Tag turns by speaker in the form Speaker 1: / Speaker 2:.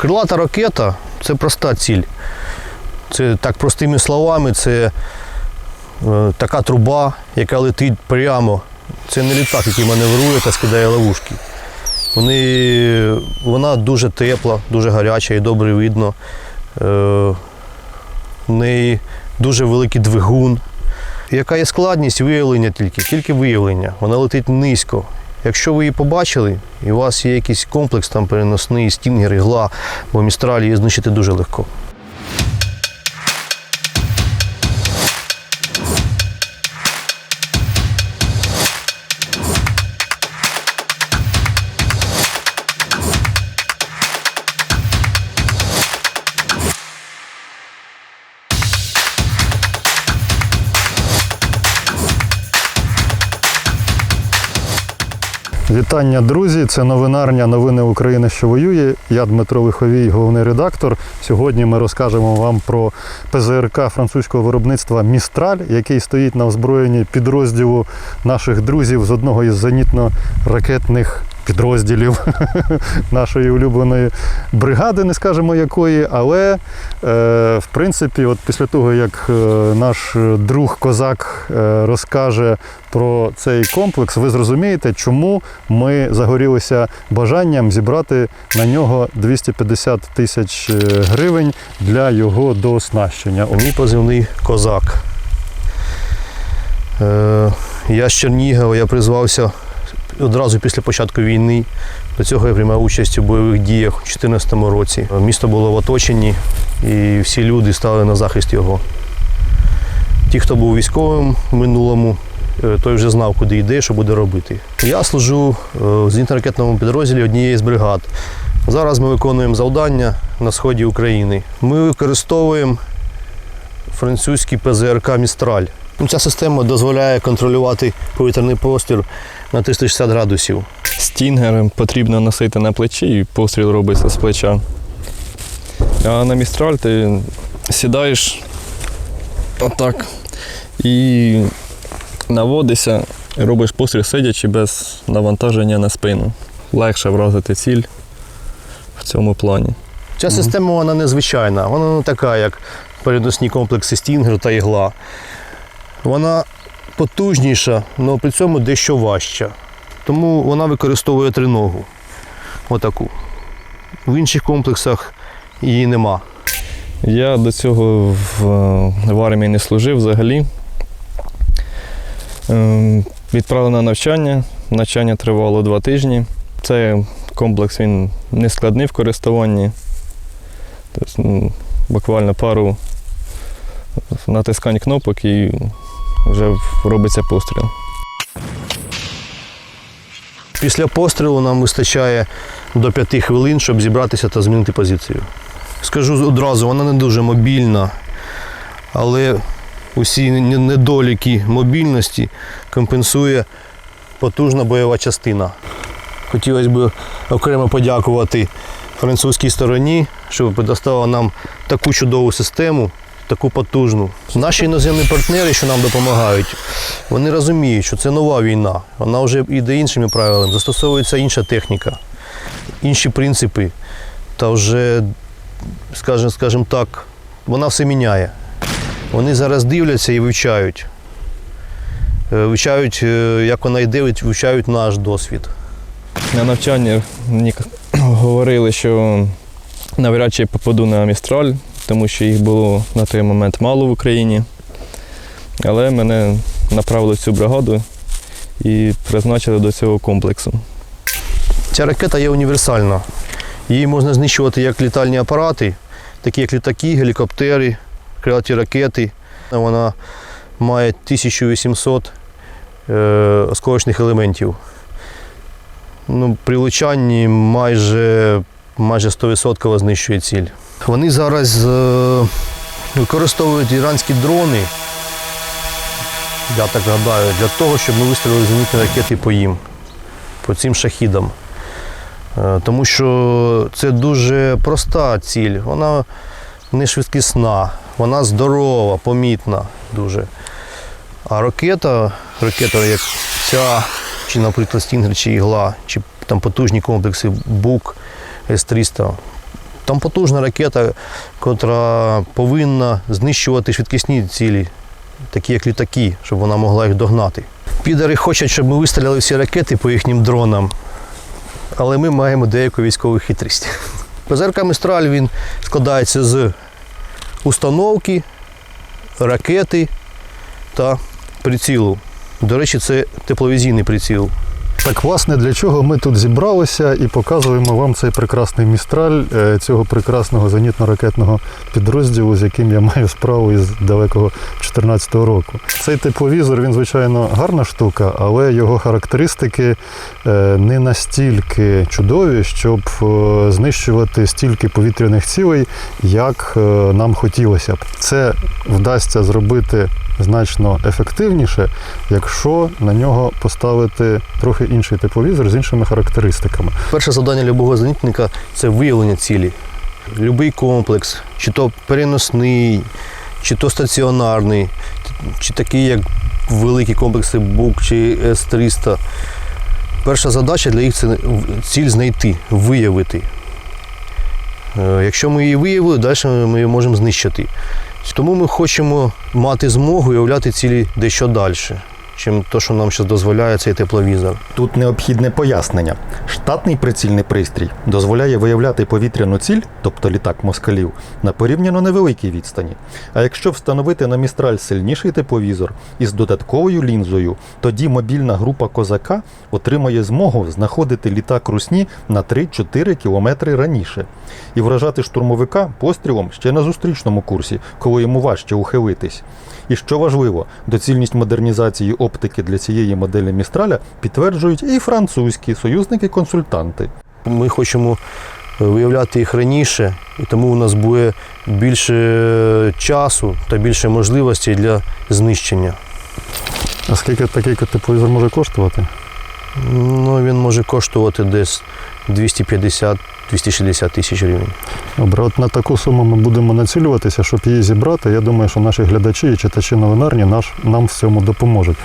Speaker 1: Крилата ракета це проста ціль. Це так простими словами, це е, така труба, яка летить прямо. Це не літак, який маневрує та скидає ловушки. Вони, вона дуже тепла, дуже гаряча і добре видно. Е, в неї дуже великий двигун. Яка є складність виявлення тільки? Тільки виявлення. Вона летить низько. Якщо ви її побачили, і у вас є якийсь комплекс там переносний, стінгер, ігла, бо містралі її знищити дуже легко.
Speaker 2: Вітання, друзі! Це новинарня Новини України, що воює. Я Дмитро Лиховій, головний редактор. Сьогодні ми розкажемо вам про ПЗРК французького виробництва Містраль, який стоїть на озброєнні підрозділу наших друзів з одного із зенітно-ракетних підрозділів нашої улюбленої бригади, не скажемо якої, але е, в принципі, от після того, як е, наш друг козак е, розкаже про цей комплекс, ви зрозумієте, чому ми загорілися бажанням зібрати на нього 250 тисяч гривень для його дооснащення.
Speaker 1: Мій позивний козак. Я з Чернігова, я призвався одразу після початку війни. До цього я приймав участь у бойових діях у 2014 році. Місто було в оточенні, і всі люди стали на захист його. Ті, хто був військовим в минулому, е, той вже знав, куди йде, що буде робити. Я служу е, в зенітно-ракетному підрозділі однієї з бригад. Зараз ми виконуємо завдання на сході України. Ми використовуємо французький ПЗРК Містраль. Ну, Ця система дозволяє контролювати повітряний простір на 360 градусів.
Speaker 3: Стінгер потрібно носити на плечі і постріл робиться з плеча. А на містраль ти сідаєш отак і наводишся, і робиш постріл сидячи без навантаження на спину. Легше вразити ціль в цьому плані.
Speaker 1: Ця система вона незвичайна, вона не така, як переносні комплекси Стінгер та ігла. Вона потужніша, але при цьому дещо важча. Тому вона використовує триногу. Отаку. В інших комплексах її нема.
Speaker 3: Я до цього в, в армії не служив взагалі. Ем, Відправили на навчання. Навчання тривало два тижні. Цей комплекс він не складний в користуванні. Тобто, буквально пару натискань кнопок і вже робиться постріл.
Speaker 1: Після пострілу нам вистачає до 5 хвилин, щоб зібратися та змінити позицію. Скажу одразу, вона не дуже мобільна, але усі не- недоліки мобільності компенсує потужна бойова частина. Хотілося б окремо подякувати французькій стороні, що предоставила нам таку чудову систему, таку потужну. Наші іноземні партнери, що нам допомагають, вони розуміють, що це нова війна. Вона вже йде іншими правилами, застосовується інша техніка, інші принципи. Та вже, скажімо, скажімо так, вона все міняє. Вони зараз дивляться і вивчають. Е, Вивчають, е, як вона йде, вивчають наш досвід.
Speaker 3: На навчанні мені говорили, що навряд чи попаду на містраль, тому що їх було на той момент мало в Україні. Але мене направили в цю бригаду і призначили до цього комплексу.
Speaker 1: Ця ракета є універсальна. Її можна знищувати як літальні апарати, такі як літаки, гелікоптери, крилаті ракети. Вона має 1800 е, осколочних елементів. Ну, при влучанні майже, майже 100% знищує ціль. Вони зараз е, використовують іранські дрони, я так гадаю, для того, щоб ми вистрілили зенітні ракети по їм, по цим шахідам. Е, Тому що це дуже проста ціль. Вона не швидкісна, вона здорова, помітна дуже. А ракета, ракета як ця, чи, наприклад, Стінгер, чи ігла, чи там потужні комплекси БУК С-300, Там потужна ракета, котра повинна знищувати швидкісні цілі, такі як літаки, щоб вона могла їх догнати. Підари хочуть, щоб ми вистріляли всі ракети по їхнім дронам, але ми маємо деяку військову хитрість. ПЗРК Містраль він складається з установки, ракети та прицілу. До речі, це тепловізійний приціл.
Speaker 2: Так, власне, для чого ми тут зібралися і показуємо вам цей прекрасний містраль е, цього прекрасного зенітно-ракетного підрозділу, з яким я маю справу із далекого 2014 року. Цей тепловізор, він, звичайно, гарна штука, але його характеристики е, не настільки чудові, щоб е, знищувати стільки повітряних цілей, як нам хотілося б. Це вдасться зробити значно ефективніше, якщо на нього поставити трохи інший тепловізор з іншими характеристиками.
Speaker 1: Перше завдання любого зенітника це виявлення цілі. Любий комплекс, чи то переносний, чи то стаціонарний, чи такий, як великі комплекси БУК чи С-300. Перша задача для їх це ціль знайти, виявити. Е, Якщо ми її виявили, далі ми її можемо знищити. Тому ми хочемо мати змогу уявляти цілі дещо далі, чим те, що нам зараз дозволяє цей тепловізор.
Speaker 4: Тут необхідне пояснення. Штатний прицільний пристрій дозволяє виявляти повітряну ціль, тобто літак москалів, на порівняно невеликій відстані. А якщо встановити на містраль сильніший тепловізор із додатковою лінзою, тоді мобільна група козака отримає змогу знаходити літак русні на 3-4 кілометри раніше і вражати штурмовика пострілом ще на зустрічному курсі, коли йому важче ухилитись. І що важливо, доцільність модернізації оптики для цієї моделі Містраля підтверджують і французькі союзники-консультанти.
Speaker 1: Ми хочемо виявляти їх раніше, і тому у нас буде більше часу та більше можливостей для знищення.
Speaker 2: А скільки такий тепловізор може коштувати?
Speaker 1: Ну, він може коштувати десь 250-260 тисяч гривень.
Speaker 2: Добре, от на таку суму ми будемо націлюватися, щоб її зібрати. Я думаю, що наші глядачі і читачі новинарні наш, нам в цьому допоможуть.